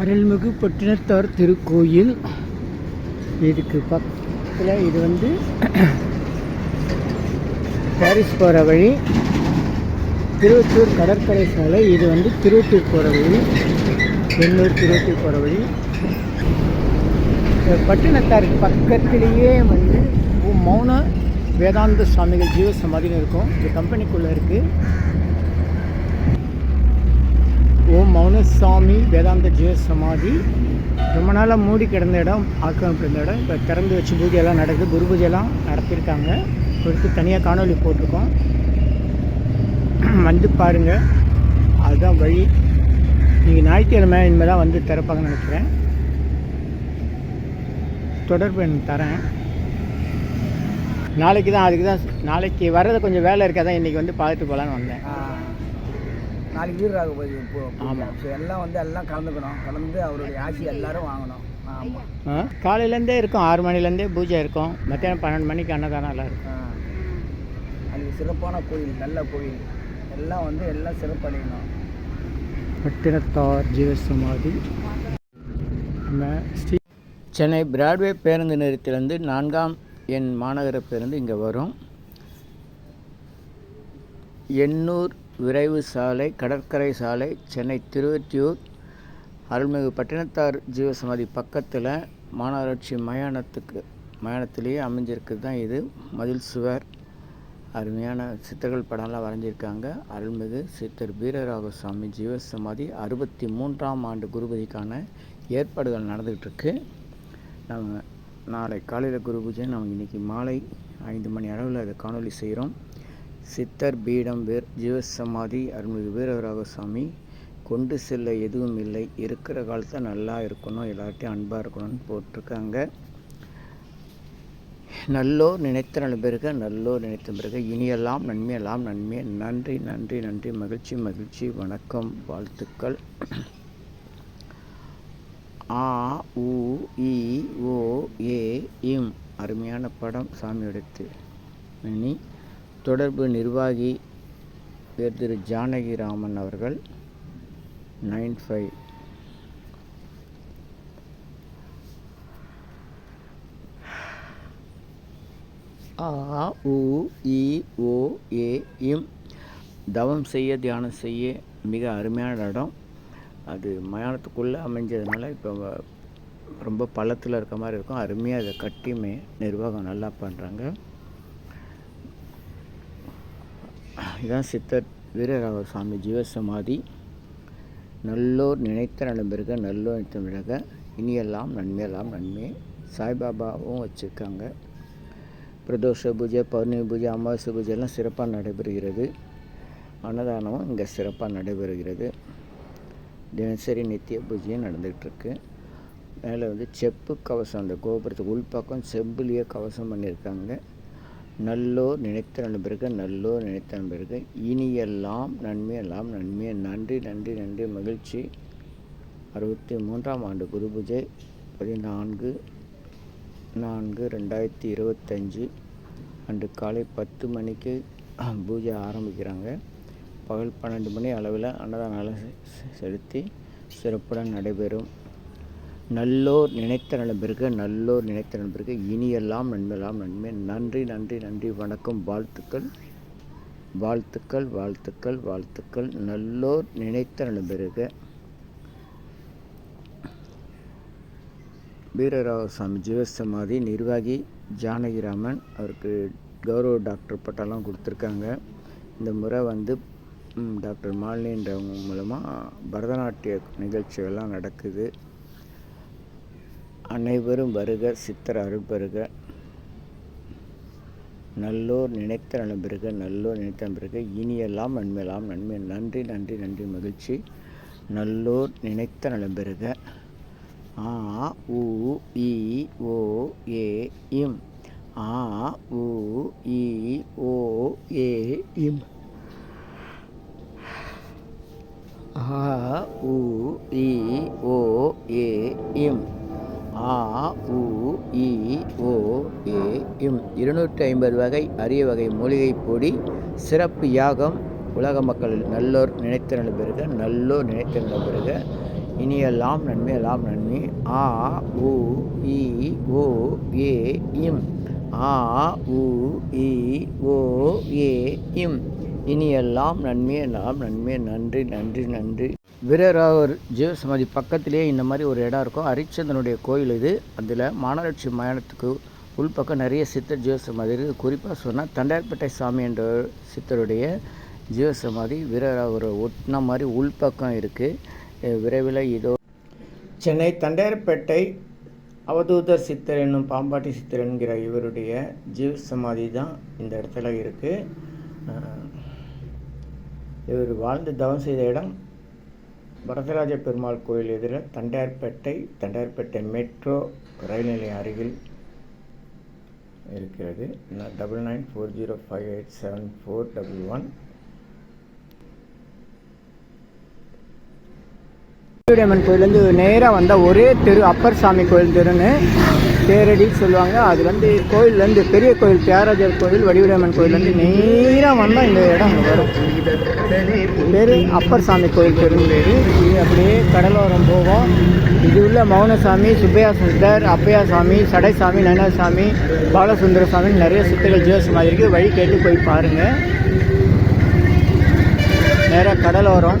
அருள்மிகு பட்டினத்தார் திருக்கோயில். இதுக்கு பக்கத்தில் இது வந்து பாரிஸ் போகிற வழி. திருவத்தூர் கடற்கரை சாலை இது வந்து திருவத்தூர் போகிற வழி. எண்ணூர் திருவத்தூர் போகிற வழி. இந்த பட்டினத்தாருக்கு பக்கத்திலேயே வந்து மௌன வேதாந்த சுவாமிகள் ஜீவ சமாதின்னு இருக்கும். இந்த கம்பெனிக்குள்ளே இருக்குது மௌனசாமி வேதாந்த ஜெய சமாதி. ரொம்ப நாளாக மூடி கிடந்த இடம் ஆக்கிரமிப்பிருந்த இடம். இப்போ திறந்து வச்சு பூஜையெல்லாம் நடக்குது. குரு பூஜையெல்லாம் நடத்தியிருக்காங்க. கொடுத்து தனியாக காணொளி போட்டிருக்கோம். வந்து பாருங்கள் அதுதான் வழி. நீங்கள் ஞாயிற்றுக்கிழமை இனிமேல் தான் வந்து திறப்பாங்கன்னு நினைக்கிறேன். தொடர்பு எனக்கு தரேன். நாளைக்கு தான் அதுக்கு தான் நாளைக்கு வர்றது கொஞ்சம் வேலை இருக்காதான் இன்றைக்கி வந்து பார்த்துட்டு போகலான்னு வந்தேன். நாளைக்கு வீடு ராக போய் போ- ஆமா. ஸோ எல்லாம் வந்து எல்லாம் கலந்துக்கணும். கலந்து அவருடைய ஆசி எல்லாரும் வாங்கணும். காலையிலேருந்தே இருக்கும் ஆறு மணிலேருந்தே பூஜை இருக்கும். மத்தியானம் பன்னெண்டு மணிக்கு அன்னதானம் எல்லாம் இருக்கும். அன்றைக்கி சிறப்பான கோயில் நல்ல கோயில். எல்லாம் வந்து எல்லாம் சிறப்படையணும் பட்டினத்தார் ஜீவசமாதி ஸ்ரீ சென்னை பிராட்வே பேருந்து நிலையத்திலேருந்து நான்காம் எண் மாநகர பேருந்து இங்கே வரும். எண்ணூர் விரைவு சாலை கடற்கரை சாலை சென்னை திருவொற்றியூர் அருள்மிகு பட்டினத்தார் ஜீவசமாதி பக்கத்தில் மாநகராட்சி மயானத்துக்கு மயானத்திலேயே அமைஞ்சிருக்கு தான் இது. மதில் சுவர் அருமையான சித்தர்கள் படம்லாம் வரைஞ்சிருக்காங்க. அருள்மிகு சித்தர் வீரராக சுவாமி ஜீவசமாதி அறுபத்தி மூன்றாம் ஆண்டு குருபதிக்கான ஏற்பாடுகள் நடந்துகிட்ருக்கு. நம்ம நாளை காலையில் குரு பூஜை நம்ம இன்றைக்கி மாலை ஐந்து மணி அளவில் அதை காணொளி செய்கிறோம் சித்தர் பீடம் வேர் ஜீவசமாதி அருள்மிகு வீரராக சுவாமி கொண்டு செல்ல எதுவும் இல்லை. இருக்கிற காலத்தில் நல்லா இருக்கணும் எல்லார்ட்டையும் அன்பாக இருக்கணும்னு போட்டிருக்காங்க. நல்லோர் நினைத்த நல நல்லோர் நினைத்த பிறகு இனியெல்லாம் நன்மையெல்லாம் நன்மை நன்றி நன்றி நன்றி மகிழ்ச்சி மகிழ்ச்சி வணக்கம் வாழ்த்துக்கள். ஆ உ இ ஓ ஏ இம். அருமையான படம் சாமியோடத்து இனி தொடர்பு நிர்வாகி பேர் திரு ஜானகிராமன் அவர்கள் நைன் ஃபைவ். ஆ உ இ ஓ ஏ இம். தவம் செய்ய தியானம் செய்ய மிக அருமையான இடம். அது மயானத்துக்குள்ளே அமைஞ்சதுனால இப்போ ரொம்ப பள்ளத்தில் இருக்க மாதிரி இருக்கும். அருமையாக அதை கட்டியுமே நிர்வாகம் நல்லா பண்ணுறாங்க. இதான் சித்தர் வீரராக சுவாமி ஜீவசமாதி. நல்லோர் நினைத்த நலம்பிருக நல்லோர் நினைத்த பிறக இனியெல்லாம் நன்மையெல்லாம் நன்மை. சாய்பாபாவும் வச்சுருக்காங்க. பிரதோஷ பூஜை பௌர்ணமி பூஜை அமாவாசை பூஜை எல்லாம் சிறப்பாக நடைபெறுகிறது. அன்னதானமும் இங்கே சிறப்பாக நடைபெறுகிறது. தினசரி நித்திய பூஜையும் நடந்துகிட்ருக்கு. மேலே வந்து செப்பு கவசம் அந்த கோபுரத்துக்கு உள்பக்கம் செம்புலேயே கவசம் பண்ணியிருக்காங்க நல்லோர் நினைத்த நண்பருக்கு நல்லோர் நினைத்த நண்பருக்கு இனியெல்லாம் நன்மையெல்லாம் நன்மை. நன்றி நன்றி நன்றி. மகிழ்ச்சி. அறுபத்தி மூன்றாம் ஆண்டு குரு பூஜை பதினான்கு நான்கு ரெண்டாயிரத்தி இருபத்தஞ்சி. அன்று காலை பத்து மணிக்கு பூஜை ஆரம்பிக்கிறாங்க. பகல் பன்னெண்டு மணி அளவில் அன்னதானம் செலுத்தி சிறப்புடன் நடைபெறும். நல்லோர் நினைத்த நண்பருக்கு நல்லோர் நினைத்த நண்பருக்கு இனியெல்லாம் நன்மையெல்லாம் நன்மை. நன்றி நன்றி நன்றி. வணக்கம். வாழ்த்துக்கள். வாழ்த்துக்கள் வாழ்த்துக்கள் வாழ்த்துக்கள். நல்லோர் நினைத்த நண்பருக்கு வீரராவ சுவாமி ஜீவசமாதி நிர்வாகி ஜானகிராமன் அவருக்கு கௌரவ டாக்டர் பட்டம்லாம் கொடுத்துருக்காங்க. இந்த முறை வந்து டாக்டர் மாலினின்றவங்க மூலமாக பரதநாட்டிய நிகழ்ச்சிகள்லாம் நடக்குது. அனைவரும் வருக சித்தர் அருள் பெறுக. நல்லோர் நினைத்த நலம் பெறுக நல்லோர் நினைத்த நலம் பெறுக. இனியெல்லாம் நன்மையெல்லாம் நன்மை. நன்றி நன்றி நன்றி மகிழ்ச்சி. நல்லோர் நினைத்த நலம் பெறுக. ஆ உ இ ஓ ஏ இம். ஆ உ இ ஓ ஏ இம். ஆ உ இ ஓ ஏ இம். ஆ உ இ ஓ ஏ இம். இருநூற்றி ஐம்பது வகை அரிய வகை மூலிகை பொடி சிறப்பு யாகம் உலக மக்கள் நல்லோர் நினைத்த நலம் நல்லோர் நினைத்த நலம் இனியெல்லாம் நன்மை எல்லாம் நன்மை. ஆ உ இ ஓ ஏ இம். ஆ உ இ ஓ ஏ இம். இனியெல்லாம் நன்மை எல்லாம் நன்மை நன்றி நன்றி நன்றி. வீரராவர் ஜீவசமாதி பக்கத்திலேயே இந்த மாதிரி ஒரு இடம் இருக்கும். ஹரிச்சந்திரனுடைய கோயில் இது. அதில் மாநகராட்சி மயானத்துக்கு உள்பக்கம் நிறைய சித்தர் ஜீவசமாதி இருக்குது குறிப்பாக சொன்னால் தண்டையார்பேட்டை சாமி என்ற சித்தருடைய ஜீவசமாதி வீரராவர் ஒட்டின மாதிரி உள்பக்கம் இருக்குது விரைவில் இதோ சென்னை தண்டையார்பேட்டை அவதூதர் சித்தர் என்னும் பாம்பாட்டி சித்தர் என்கிற இவருடைய ஜீவ சமாதி தான் இந்த இடத்துல இருக்குது இவர் வாழ்ந்து தவம் செய்த இடம் வரதராஜ பெருமாள் கோயில் எதிர தண்டையார்பேட்டை தண்டையார்பேட்டை மெட்ரோ ரயில் நிலையம் அருகில் இருக்கிறது. Double nine four zero five eight seven four double one அம்மன் கோயிலேருந்து நேராக வந்தால் ஒரே தெரு அப்பர் சாமி கோயில் தெருன்னு தேரடின்னு சொல்லுவாங்க. அது வந்து கோயிலேருந்து பெரிய கோயில் தியாகராஜர் கோயில் வடிவுடையம்மன் கோயிலேருந்து நேராக வந்தால் இந்த இடம் வரும். பேர் அப்பர் சாமி கோயில் தெருன்னு பேர். இது அப்படியே கடலோரம் போவோம் இது உள்ள மௌனசாமி சுப்பையா சுந்தர் அப்பையா சாமி சடைசாமி நயனாசாமி பாலசுந்தர சாமி நிறைய சித்தர்கள் ஜோஸ் மாதிரி இருக்குது வழி கேட்டு போய் பாருங்கள் நேராக கடலோரம்.